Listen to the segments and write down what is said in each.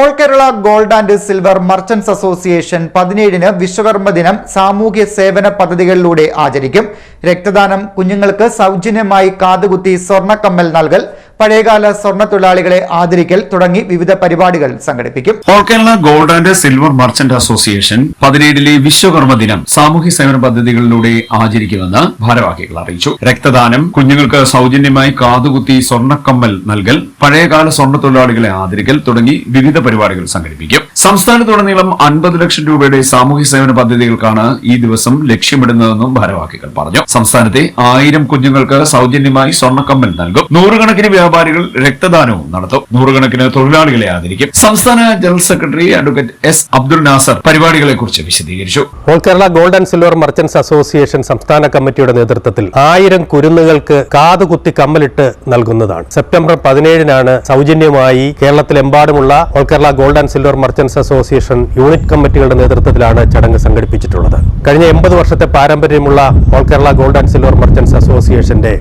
All Kerala gold and silver merchants association പതിനേഴിന് വിശ്വകർമ്മ ദിനം സാമൂഹ്യ സേവന പദ്ധതികളിലൂടെ ആചരിക്കും. രക്തദാനം കുഞ്ഞുങ്ങൾക്ക് സൗജന്യമായി കാതുകുത്തി സ്വർണക്കമ്മൽ നൽകൽ പഴയകാല സ്വർണ തൊഴിലാളികളെ ആദരിക്കൽ തുടങ്ങി വിവിധ പരിപാടികൾ സംഘടിപ്പിക്കും. All Kerala gold and silver merchant association പതിനേഴിലെ Vishwakarma ദിനം സാമൂഹ്യ സേവന പദ്ധതികളിലൂടെ ആചരിക്കുമെന്ന് ഭാരവാഹികൾ അറിയിച്ചു. രക്തദാനം കുഞ്ഞുങ്ങൾക്ക് സൗജന്യമായി കാതുകുത്തി സ്വർണക്കമ്മൽ നൽകൽ പഴയകാല സ്വർണ തൊഴിലാളികളെ ആദരിക്കൽ തുടങ്ങി വിവിധ പരിപാടികൾ സംഘടിപ്പിക്കും. സംസ്ഥാനത്തുടനീളം അൻപത് ലക്ഷം രൂപയുടെ സാമൂഹ്യ സേവന പദ്ധതികൾക്കാണ് ഈ ദിവസം ലക്ഷ്യമിടുന്നതെന്നും ഭാരവാഹികൾ പറഞ്ഞു. സംസ്ഥാനത്തെ ആയിരം കുഞ്ഞുങ്ങൾക്ക് സൗജന്യമായി സ്വർണക്കമ്മൽ നൽകും. നൂറുകണക്കിന് വ്യാപാരികൾ രക്തദാനവും നടത്തും. നൂറുകണക്കിന് തൊഴിലാളികളെ ആദരിക്കും. സംസ്ഥാന general secretary advocate S Abdul Nasar പരിപാടികളെ കുറിച്ച് വിശദീകരിച്ചു. All Kerala gold and silver merchants association സംസ്ഥാന കമ്മിറ്റിയുടെ നേതൃത്വത്തിൽ ആയിരം കുരുന്നുകൾക്ക് കാതുകുത്തി കമ്മലിട്ട് നൽകുന്നതാണ്. സെപ്റ്റംബർ പതിനേഴിനാണ് സൗജന്യമായി കേരളത്തിലെമ്പാടുമുള്ള all Kerala gold and silver merchants association unit കമ്മിറ്റികളുടെ നേതൃത്വത്തിലാണ് ചടങ്ങ് സംഘടിപ്പിച്ചിട്ടുള്ളത്. കഴിഞ്ഞ എൺപത് വർഷത്തെ പാരമ്പര്യമുള്ള all Kerala gold and silver merchants അസോസിയേഷന്റെ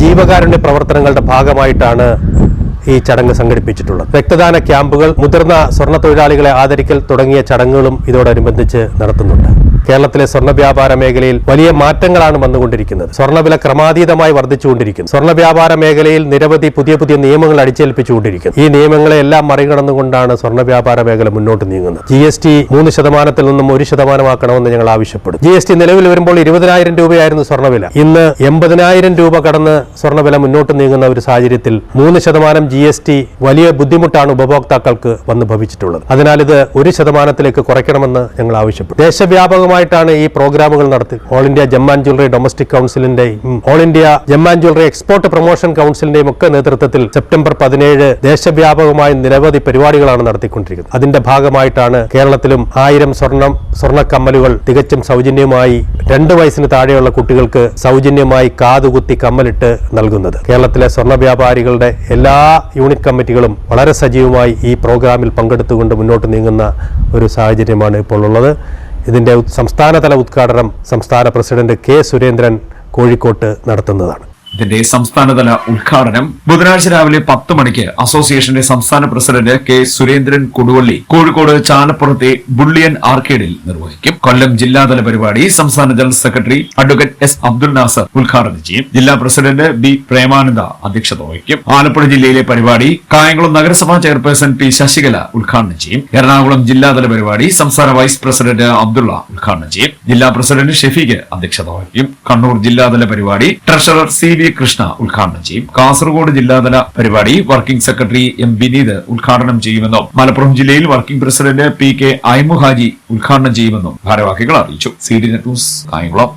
ജീവകാരുണ്യ പ്രവർത്തനങ്ങളുടെ ഭാഗമായിട്ടാണ് ഈ ചടങ്ങ് സംഘടിപ്പിച്ചിട്ടുള്ളത്. രക്തദാന ക്യാമ്പുകൾ മുതിർന്ന സ്വർണ തൊഴിലാളികളെ ആദരിക്കൽ തുടങ്ങിയ ചടങ്ങുകളും ഇതോടനുബന്ധിച്ച് നടത്തുന്നുണ്ട്. കേരളത്തിലെ സ്വർണ വ്യാപാര മേഖലയിൽ വലിയ മാറ്റങ്ങളാണ് വന്നുകൊണ്ടിരിക്കുന്നത്. സ്വർണവില ക്രമാതീതമായി വർദ്ധിച്ചുകൊണ്ടിരിക്കുന്നു. സ്വർണ വ്യാപാര മേഖലയിൽ നിരവധി പുതിയ പുതിയ നിയമങ്ങൾ അടിച്ചേൽപ്പിച്ചുകൊണ്ടിരിക്കുന്നു. ഈ നിയമങ്ങളെ എല്ലാം മറികടന്നുകൊണ്ടാണ് സ്വർണ വ്യാപാര മേഖല മുന്നോട്ട് നീങ്ങുന്നത്. ജി എസ് ടി മൂന്ന് ശതമാനത്തിൽ നിന്നും ഒരു ശതമാനമാക്കണമെന്ന് ഞങ്ങൾ ആവശ്യപ്പെടും ജി എസ് ടി നിലവിൽ വരുമ്പോൾ ഇരുപതിനായിരം രൂപയായിരുന്നു സ്വർണവില ഇന്ന് എൺപതിനായിരം രൂപ കടന്ന് സ്വർണവില മുന്നോട്ട് നീങ്ങുന്ന ഒരു സാഹചര്യത്തിൽ മൂന്ന് ശതമാനം ജി എസ് ടി വലിയ ബുദ്ധിമുട്ടാണ് ഉപഭോക്താക്കൾക്ക് വന്ന് ഭവിച്ചിട്ടുള്ളത് അതിനാൽ ഇത് ഒരു ശതമാനത്തിലേക്ക് കുറയ്ക്കണമെന്ന് ഞങ്ങൾ ആവശ്യപ്പെട്ടു ദേശവ്യാപകമായിട്ടാണ് ഈ പ്രോഗ്രാമുകൾ നടത്തി. All India gem and jewellery domestic കൗൺസിലിന്റെയും all India gem and jewellery export promotion കൗൺസിലിന്റെയും ഒക്കെ നേതൃത്വത്തിൽ സെപ്റ്റംബർ പതിനേഴ് ദേശവ്യാപകമായി നിരവധി പരിപാടികളാണ് നടത്തിക്കൊണ്ടിരിക്കുന്നത്. അതിന്റെ ഭാഗമായിട്ടാണ് കേരളത്തിലും ആയിരം സ്വർണം സ്വർണക്കമ്മലുകൾ തികച്ചും സൗജന്യമായി രണ്ട് വയസ്സിന് താഴെയുള്ള കുട്ടികൾക്ക് സൗജന്യമായി കാതുകുത്തി കമ്മലിട്ട് നൽകുന്നത്. കേരളത്തിലെ സ്വർണ വ്യാപാരികളുടെ എല്ലാ യൂണിറ്റ് കമ്മിറ്റികളും വളരെ സജീവമായി ഈ പ്രോഗ്രാമിൽ പങ്കെടുത്തുകൊണ്ട് മുന്നോട്ട് നീങ്ങുന്ന ഒരു സാഹചര്യമാണ് ഇപ്പോൾ ഉള്ളത്. ഇതിന്റെ ഉത്- സംസ്ഥാനതല ഉദ്ഘാടനം സംസ്ഥാന പ്രസിഡന്റ് കെ സുരേന്ദ്രൻ കോഴിക്കോട്ട് നടത്തുന്നതാണ്. ഇതിന്റെ സംസ്ഥാനതല ഉദ്ഘാടനം ബുധനാഴ്ച രാവിലെ പത്ത് മണിക്ക് അസോസിയേഷന്റെ സംസ്ഥാന പ്രസിഡന്റ് കെ സുരേന്ദ്രൻ കൊടുവള്ളി കോഴിക്കോട് ചാലപ്പുറത്തെ ബുള്ളിയൻ ആർക്കേഡിൽ നിർവഹിക്കും. കൊല്ലം ജില്ലാതല പരിപാടി സംസ്ഥാന general secretary advocate S Abdul Nasar ഉദ്ഘാടനം ചെയ്യും. ജില്ലാ പ്രസിഡന്റ് ബി പ്രേമാനന്ദ അധ്യക്ഷത വഹിക്കും. ആലപ്പുഴ ജില്ലയിലെ പരിപാടി കായംകുളം നഗരസഭാ ചെയർപേഴ്സൺ പി ശശികല ഉദ്ഘാടനം ചെയ്യും. എറണാകുളം ജില്ലാതല പരിപാടി സംസ്ഥാന വൈസ് പ്രസിഡന്റ് അബ്ദുള്ള ഉദ്ഘാടനം ചെയ്യും. ജില്ലാ പ്രസിഡന്റ് ഷെഫീഖ് അധ്യക്ഷത വഹിക്കും. കണ്ണൂർ ജില്ലാതല പരിപാടി ട്രഷറർ സി വി കൃഷ്ണ ഉദ്ഘാടനം ചെയ്യും. കാസർഗോഡ് ജില്ലാതല പരിപാടി വർക്കിംഗ് സെക്രട്ടറി എം വിനീത് ഉദ്ഘാടനം ചെയ്യുമെന്നും മലപ്പുറം ജില്ലയിൽ working president P K Aimuhaji ഉദ്ഘാടനം ചെയ്യുമെന്നും ഭാരവാഹികൾ അറിയിച്ചു. C D news Kayamkulam.